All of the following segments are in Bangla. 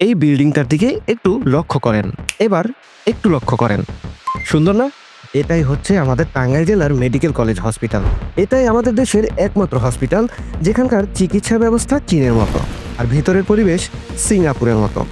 এই বিল্ডিংটার দিকে একটু লক্ষ্য করেন। এবার একটু লক্ষ্য করেন। সুন্দর না? এটাই হচ্ছে আমাদের টাঙ্গাইল জেলার মেডিকেল কলেজ হসপিটাল। এটাই আমাদের দেশের একমাত্র হসপিটাল, যেখানকার চিকিৎসা ব্যবস্থা চীনের মতো আর ভিতরের পরিবেশ সিঙ্গাপুরের মতো।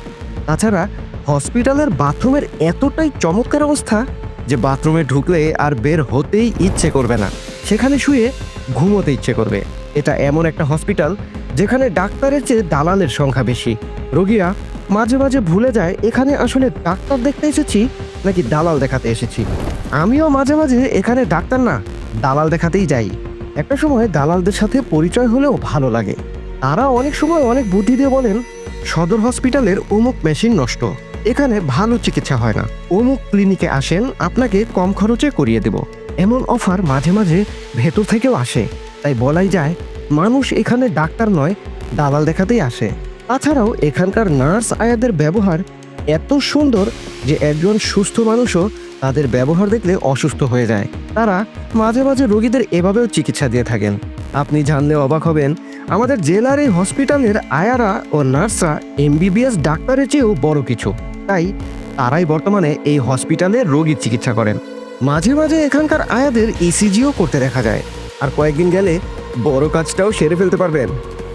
তাছাড়া হসপিটালের বাথরুমের এতটাই চমৎকার অবস্থা যে বাথরুমে ঢুকলে আর বের হতেই ইচ্ছে করবে না। সেখানে শুয়ে ঘুমোতে ইচ্ছে করবে। এটা এমন একটা হসপিটাল, যেখানে ডাক্তারের চেয়ে দালালের সংখ্যা বেশি। রোগীরা মাঝে মাঝে ভুলে যায়, এখানে আসলে ডাক্তার দেখতে এসেছি নাকি দালাল দেখাতে এসেছি। আমিও মাঝে মাঝে এখানে ডাক্তার না, দালাল দেখাতেই যাই। একটা সময় দালালদের সাথে পরিচয় হলেও ভালো লাগে। তারা অনেক সময় অনেক বুদ্ধি দিয়ে বলেন, সদর হসপিটালের অমুক মেশিন নষ্ট, এখানে ভালো চিকিৎসা হয় না। অমুক ক্লিনিকে আসেন, আপনাকে কম খরচে করিয়ে দেব। এমন অফার মাঝে মাঝে ভেতর থেকেও আসে। তাই বলাই যায়, মানুষ এখানে ডাক্তার নয়, দালাল দেখাতেই আসে। তাছাড়াও এখানকার নার্স আয়াদের ব্যবহার এত সুন্দর যে একজন সুস্থ মানুষও তাদের ব্যবহার দেখলে অসুস্থ হয়ে যায়। তারা মাঝে মাঝে রোগীদের এভাবেও চিকিৎসা দিয়ে থাকেন। আপনি জানলে অবাক হবেন, আমাদের জেলার এই হসপিটালের আয়ারা ও নার্সরা এমবিবিএস ডাক্তারের চেয়েও বড় কিছু। তাই তারাই বর্তমানে এই হসপিটালে রোগীর চিকিৎসা করেন। মাঝে মাঝে এখানকার আয়াদের ইসিজিও করতে দেখা যায়। আর কয়েকদিন গেলে বড় কাজটাও সেরে ফেলতে পারবেন।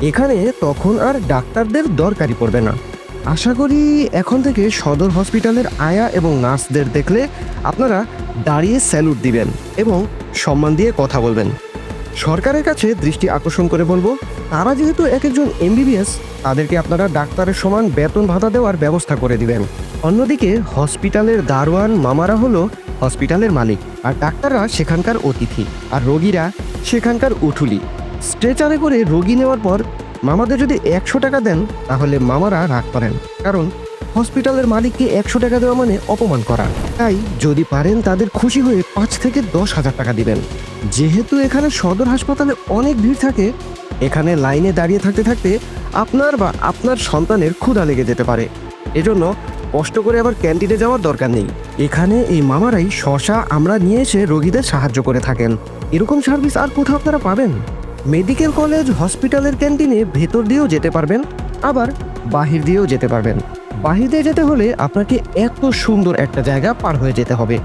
এখানে তখন আর ডাক্তারদের দরকারই পড়বে না। আশা করি এখন থেকে সদর হসপিটালের আয়া এবং নার্সদের দেখলে আপনারা দাঁড়িয়ে স্যালুট দিবেন এবং সম্মান দিয়ে কথা বলবেন। সরকারের কাছে দৃষ্টি আকর্ষণ করে বলব, তারা যেহেতু এক একজন এমবিবিএস, তাদেরকে আপনারা ডাক্তারের সমান বেতন ভাতা দেওয়ার ব্যবস্থা করে দিবেন। অন্যদিকে হসপিটালের দারোয়ান মামারা হলো হসপিটালের মালিক, আর ডাক্তাররা সেখানকার অতিথি, আর রোগীরা সেখানকার উঠুলি। স্ট্রেচারে করে রোগী নেওয়ার পর মামাদের যদি একশো টাকা দেন, তাহলে মামারা রাগ করেন। কারণ হসপিটালের মালিককে একশো টাকা দেওয়া মানে অপমান করা। তাই যদি পারেন, তাদের খুশি হয়ে পাঁচ থেকে দশ হাজার টাকা দিবেন। যেহেতু এখানে সদর হাসপাতালে অনেক ভিড় থাকে, এখানে লাইনে দাঁড়িয়ে থাকতে থাকতে আপনার বা আপনার সন্তানের ক্ষুধা লেগে যেতে পারে। এজন্য কষ্ট করে আবার ক্যান্টিনে যাওয়ার দরকার নেই। এখানে এই মামারাই শশা, আমরা নিয়ে এসে রোগীদের সাহায্য করে থাকেন। এরকম সার্ভিস আর কোথাও আপনারা পাবেন? মেডিকেল কলেজ, হসপিটালের ক্যান্টিনে ভেতর দিয়েও যেতে পারবেন, আবার বাহির দিয়েও যেতে পারবেন। বাহির দিয়ে যেতে হলে আপনাকে এত সুন্দর একটা জায়গা পার হয়ে যেতে হবে।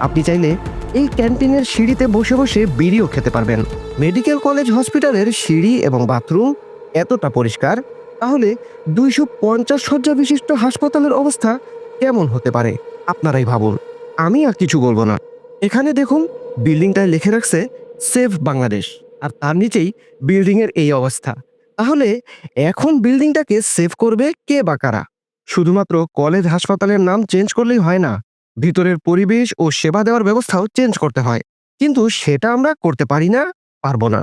আপনি চাইলে এই ক্যান্টিনের সিঁড়িতে বসে বসে বিড়িও খেতে পারবেন। মেডিকেল কলেজ, হসপিটালের সিঁড়ি এবং বাথরুম এতটা পরিষ্কার, তাহলে দুইশো পঞ্চাশ শয্যা বিশিষ্ট হাসপাতালের অবস্থা কেমন হতে পারে, আপনারাই ভাবুন। আমি আর কিছু বলব না। এখানে দেখুন, বিল্ডিংটায় লিখে রাখছে সেভ বাংলাদেশ। আর তার নিচেই বিল্ডিংয়ের এই অবস্থা। তাহলে এখন বিল্ডিংটাকে সেভ করবে কে বা কারা? শুধুমাত্র কলেজ হাসপাতালের নাম চেঞ্জ করলেই হয় না, ভিতরের পরিবেশ ও সেবা দেওয়ার ব্যবস্থাও চেঞ্জ করতে হয়। কিন্তু সেটা আমরা করতে পারি না, পারব না।